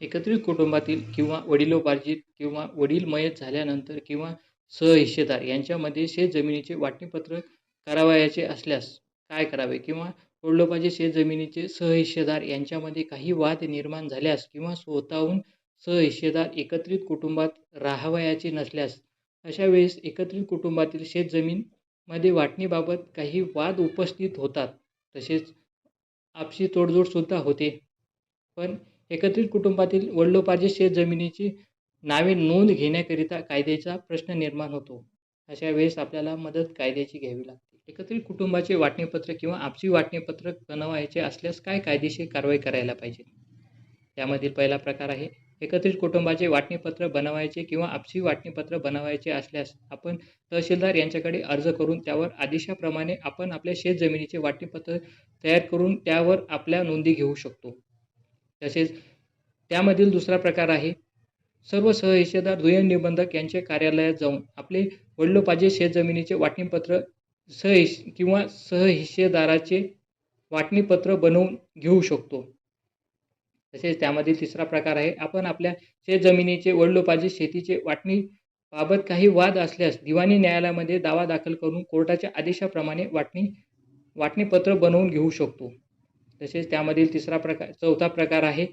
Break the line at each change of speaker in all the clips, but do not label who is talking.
एकत्रित कुटुंबातील किंवा वडिलोपार्जित किंवा वडील मयत झाल्यानंतर किंवा सहहिस्सेदार यांच्यामध्ये शेतजमिनीचे वाटणीपत्र करावयाचे असल्यास काय करावे? किंवा वडिलोपार्जित शेतजमिनीचे सहहिस्सेदार यांच्यामध्ये काही वाद निर्माण झाल्यास किंवा स्वतःहून सहहिस्सेदार एकत्रित कुटुंबात राहावयाचे नसल्यास अशा वेळेस एकत्रित कुटुंबातील शेतजमीनमध्ये वाटणीबाबत काही वाद उपस्थित होतात तसेच आपसी तोडजोडसुद्धा होते. पण एकत्रित कुटुंबातील वडिलोपार्जित शेतजमिनीची नावे नोंद घेण्याकरिता कायद्याचा प्रश्न निर्माण होतो. अशा वेळेस आपल्याला मदत कायद्याची घ्यावी लागते. एकत्रित कुटुंबाचे वाटणीपत्र किंवा आपसी वाटणीपत्र बनवायचे असल्यास काय कायदेशीर कारवाई करायला पाहिजे? त्यामधील पहिला प्रकार आहे एकत्रित कुटुंबाचे वाटणीपत्र बनवायचे किंवा आपसी वाटणीपत्र बनवायचे असल्यास आपण तहसीलदार यांच्याकडे अर्ज करून त्यावर आदेशाप्रमाणे आपण आपल्या शेतजमिनीचे वाटणीपत्र तयार करून त्यावर आपल्या नोंदी घेऊ शकतो. तसेच त्यामधील दुसरा प्रकार आहे. सर्व सहहिशेदार दुय्यम निबंधक यांच्या कार्यालयात जाऊन आपले वडिलोपाजे शेतजमिनीचे वाटणीपत्र सहहिश किंवा सहहिशेदाराचे वाटणीपत्र बनवून घेऊ शकतो. तसेच त्यामधील तिसरा प्रकार आहे. आपण आपल्या शेतजमिनीचे वडिलोपाजे शेतीचे वाटणी बाबत काही वाद असल्यास दिवाणी न्यायालयामध्ये दावा दाखल करून कोर्टाच्या आदेशाप्रमाणे वाटणी वाटणीपत्र बनवून घेऊ शकतो. तसेच त्यामधील तिसरा प्रकार चौथा प्रकार आहे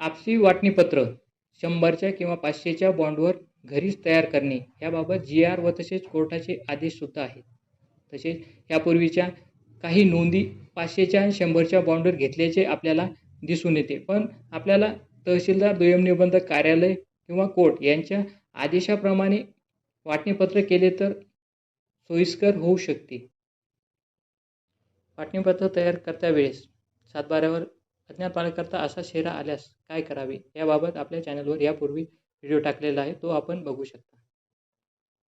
आपसी वाटणीपत्र. शंभरच्या किंवा पाचशेच्या बॉन्डवर घरीच तयार करणे. याबाबत जी आर व तसेच कोर्टाचे आदेशसुद्धा आहेत. तसेच यापूर्वीच्या काही नोंदी पाचशेच्या आणि शंभरच्या बॉन्डवर घेतल्याचे आपल्याला दिसून येते. पण आपल्याला तहसीलदार दुय्यम निबंधक कार्यालय किंवा कोर्ट यांच्या आदेशाप्रमाणे वाटणीपत्र केले तर सोयीस्कर होऊ शकते. पाटणीपत्र तयार करता वेळेस सातबाऱ्यावर अज्ञात पालकर्ता असा शेरा आल्यास काय करावे? याबाबत आपल्या चॅनलवर यापूर्वी व्हिडिओ टाकलेला आहे तो आपण बघू शकता.